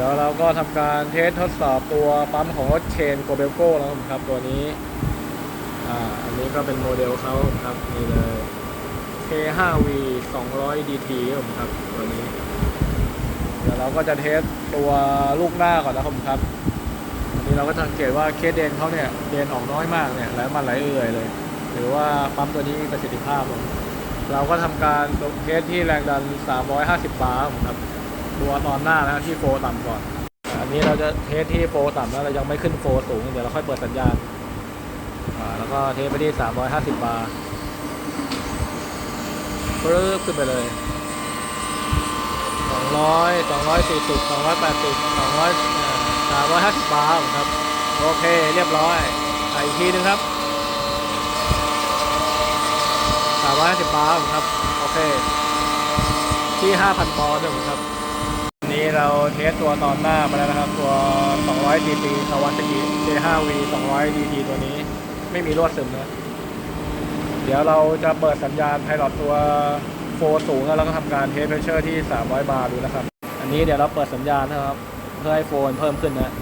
ดี๋ยวเราก็ทำการเทสทดสอบตัวปั๊มของรถเชนโกเบลโก้แล้วครับตัวนี้อ่าอันนี้ก็เป็นโมเดลเขาครับนี่เลย K5V 200 DT ครับตัวนี้ เดี๋ยวเราก็จะเทสตัวลูกหน้าก่อนนะครับครับอันนี้เราก็สังเกตว่าเคสเดนเขาเนี่ยเดนออกน้อยมากเนี่ยไหลมันไหลเอื่อยเลย หรือว่าปั๊มตัวนี้มีประสิทธิภาพ เราก็ทำการเทสที่แรงดัน 350 บาร์ครับ ตัวตอนหน้านะที่โฟต่ำก่อน อันนี้เราจะเทสที่โฟต่ำแล้วเรายังไม่ขึ้นโฟสูง เดี๋ยวเราค่อยเปิดสัญญาณแล้วก็เทสไปที่ 350 บาร์ปึ๊บขึ้นไปเลย200 240 280 200อ่า350 บาร์ครับ โอเคเรียบร้อยใส่อีกทีนึงครับ350 บาร์ครับ โอเค ที่ 5,000ปอนด์ครับ เราเทสตัวตอนหน้ามาแล้วนะครับ ตัว 200 DT Kawasaki J5V 200 DT ตัวนี้ ไม่มีรวดซึมนะ เดี๋ยวเราจะเปิดสัญญาณไพลอตตัวโฟสูง แล้วก็ทำการเทสเพรสเชอร์ที่ 300 บาร์ดูนะครับ อันนี้เดี๋ยวเราเปิดสัญญาณนะครับ เพื่อให้โฟนเพิ่มขึ้นนะ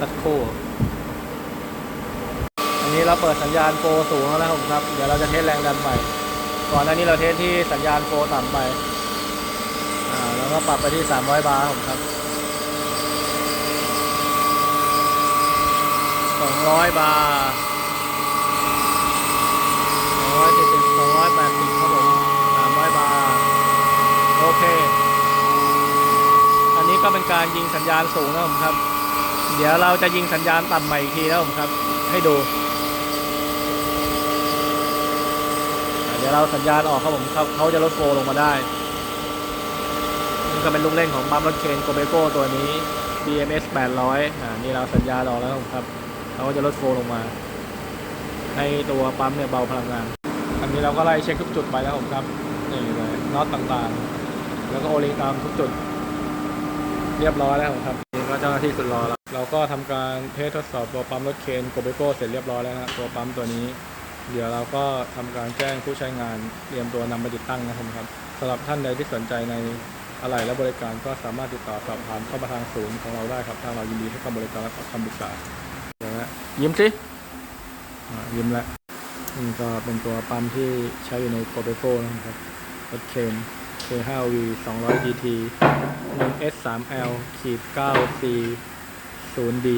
สักครู่อันนี้เราเปิดสัญญาณโฟสูงแล้วนะครับผมครับเดี๋ยวเราจะเทสแรงดันใหม่ก่อนหน้านี้เราเทสที่สัญญาณโฟต่ำไป อ่าแล้วก็ปรับไปที่ 300 บาร์ผมครับ 200 บาร์270 280ครับผม300 บาร์โอเค อันนี้ก็เป็นการยิงสัญญาณสูงนะผมครับ เดี๋ยวเราจะยิงสัญญาณต่ำใหม่อีกทีนะผมครับ ให้ดูอ่าเดี๋ยวเราสัญญาณออกครับผมเขาเขาจะลดโฟลว์ลงมาได้ นี่ก็เป็นลูกเล่นของปั๊มรถเคนโกเบโก้ตัวนี้ BMS 800อ่านี่เราสัญญาณออกแล้วครับเขาก็จะลดโฟลงมาให้ตัวปั๊มเนี่ยเบาพลังงาน อันนี้เราก็ไล่เช็คทุกจุดไปแล้วครับนี่เลยน็อตต่างๆ แล้วก็โอลิงตามทุกจุด เรียบร้อยแล้วครับนี่ก็เจ้าหน้าที่สุดรอแล้วเราก็ทำการเทสทดสอบตัวปั๊มรถเคนโกเบโก้เสร็จเรียบร้อยแล้วนะตัวปั๊มตัวนี้เดี๋ยวเราก็ทำการแจ้งผู้ใช้งานเตรียมตัวนำไปติดตั้งนะครับครับสำหรับท่านใดที่สนใจใน อะไรและบริการก็สามารถติดต่อสอบถามเข้ามาทางศูนย์ของเราได้ครับทางเรายินดีให้คำบริการและคำปรึกษาเดี๋ยวนะยิ้มสิอ่ายิ้มแล้วนี่ก็เป็นตัวปั๊มที่ใช้อยู่ในโกเบโก้นะครับรถเคน K5V 200 DT 1S3L ขีด 9C 0D